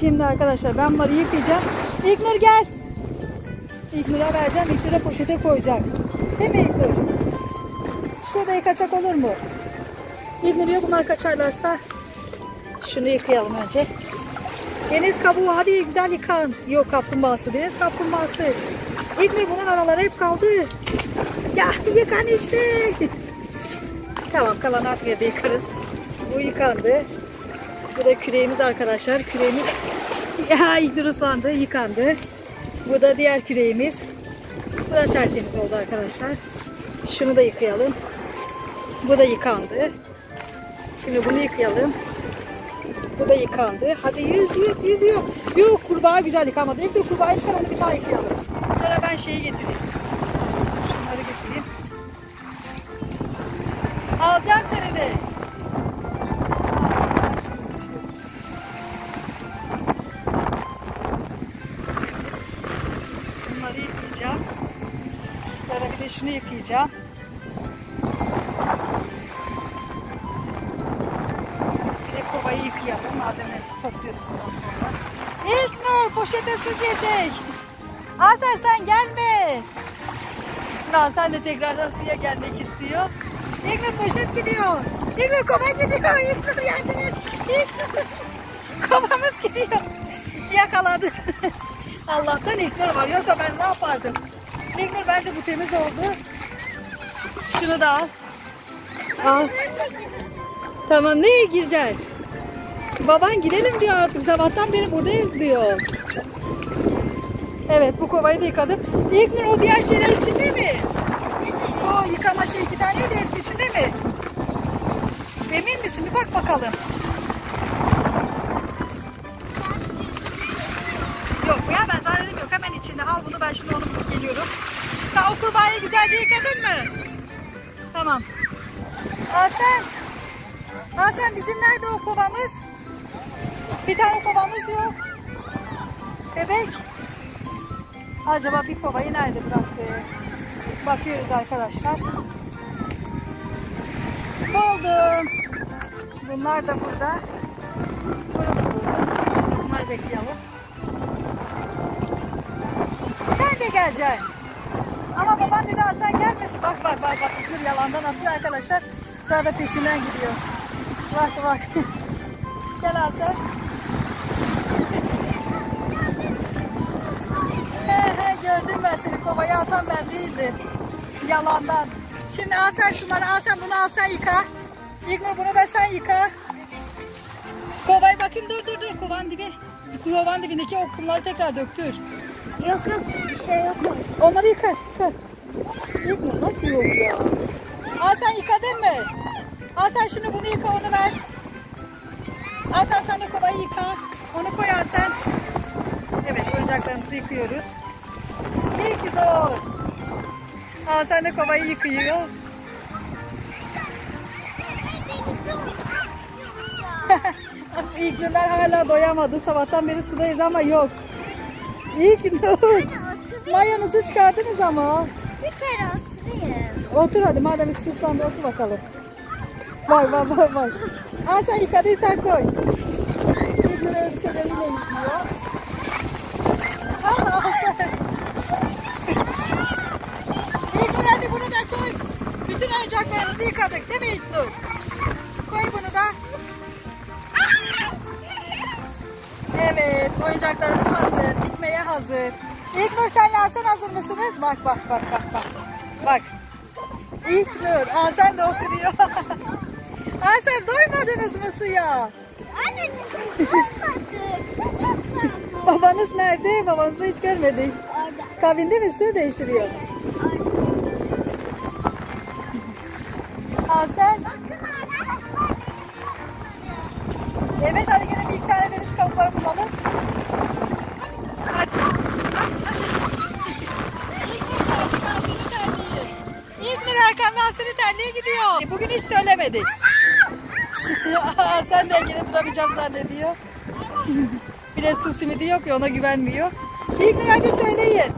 Şimdi arkadaşlar ben bunları yıkayacağım. İlknur gel. İlknur'a vereceğim. İlknur'a poşete koyacak. Değil mi İlknur? Şurada yıkasak olur mu? İlknur ya bunlar kaçarlarsa şunu yıkayalım önce. Deniz kabuğu hadi güzel yıkan. Yok kaplumbağası. Deniz kaplumbağası. İlknur bunun araları hep kaldı. Ya yıkan işte. tamam kalan artık evde yıkarız. Bu yıkandı. Bu da küreğimiz arkadaşlar. Küreğimiz ya yıkandı. Bu da diğer küreğimiz. Bu da tertemiz oldu arkadaşlar. Şunu da yıkayalım. Bu da yıkandı. Şimdi bunu yıkayalım. Bu da yıkandı. Hadi yüz yüz yüzüyor. Yok kurbağa güzel yıkamadı. İlk de kurbağayı çıkar onu bir daha yıkayalım. Sonra ben şeyi getireyim. Şunları getireyim. Alacağım seni de. Sonra bir de şunu yıkayacağım. Bir de kovayı yıkayalım. Malzemeleri topluyorsun ondan sonra. İlknur poşete gelecek. Hasan sen gelme. Lan sen de tekrardan suya gelmek istiyor. İlknur poşet gidiyor. İlknur kova gidiyor. İlknur yardım et. İlknur. Kovamız gidiyor. Yakaladı. Allah'tan İlknur var. Yoksa ben ne yapardım? İlknur bence bu temiz oldu. Şunu da al. Al. Tamam neye gireceksin? Baban gidelim diyor artık. Sabahtan beri buradayız diyor. Evet bu kovayı da yıkadım. İlknur o diğer şeyler içinde mi? O yıkama şey iki tane de hepsi içinde mi? Emin misin? Bir bak bakalım. Yok ya ben zannediyorum yok hemen içinde. Al bunu ben şimdi onu o kurbağayı güzelce yıkadın mı? Tamam. Hasan. Hasan bizim nerede o kovamız? Bir tane kovamız yok. Bebek. Acaba bir kovayı nerede bıraktı? Bakıyoruz arkadaşlar. Buldum. Bunlar da burada. Bunu da. Şimdi bunları bekleyelim. Sen de geleceksin. Ama baban dedi sen gelmesin. Bak bak bak bak. Dur yalandan atıyor arkadaşlar. Sonra da peşinden gidiyor. Bak bak. Gel Hasan. He he gördüm ben seni. Kovaya atan ben değildim. Yalandan. Şimdi al sen şunları al sen bunu al sen yıka. İlknur bunu da sen yıka. Kovayı bakayım dur dur dur kovan dibi. Kovan dibindeki o kumları tekrar döktür. Yok yok bir şey yok. Onları yıka. yıka. İlknur nasıl yok ya? Sen yıkadın mı? Sen şimdi bunu yıka onu ver. Al sen sen de kovayı yıka. Onu koy sen. Evet oyuncaklarımızı yıkıyoruz. İyi ki doğ. Al sen de kovayı yıkıyor. İlknurlar hala doyamadı. Sabahtan beri sudayız ama yok. İyi ki doğ. Mayonuzu çıkardınız ama. Bir oturayım. Otur hadi madem İsviçre'de otur bakalım. Bak bak bak bak. Al sen yıkadıysan koy. İlknur elbiseleriyle yüzüyor. Al hadi bunu da koy. Bütün oyuncaklarımızı yıkadık değil mi İlknur? Koy bunu da. Evet oyuncaklarımız hazır. Gitmeye hazır. İlknur senle Hasan hazır mısınız? Bak bak bak bak bak. Bak. İlknur. Hasan da oturuyor. Hasan doymadınız mı suya? Anne. Babanız nerede? Babanızı hiç görmedik. Orada. Kabinde mi suyu değiştiriyor? Hasan. Evet hadi gelin bir iki tane deniz kabukları bulalım. Hadi. İlknur terliğe gidiyor. E, Bugün hiç söylemedik. Sen de gelip duramayacağım zannediyor. Bir de su simidi yok ya ona güvenmiyor. İlknur hadi söyleyin.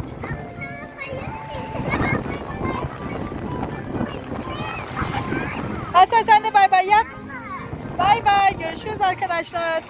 Hasan sen de bay bay yap. Bay bay. Görüşürüz arkadaşlar.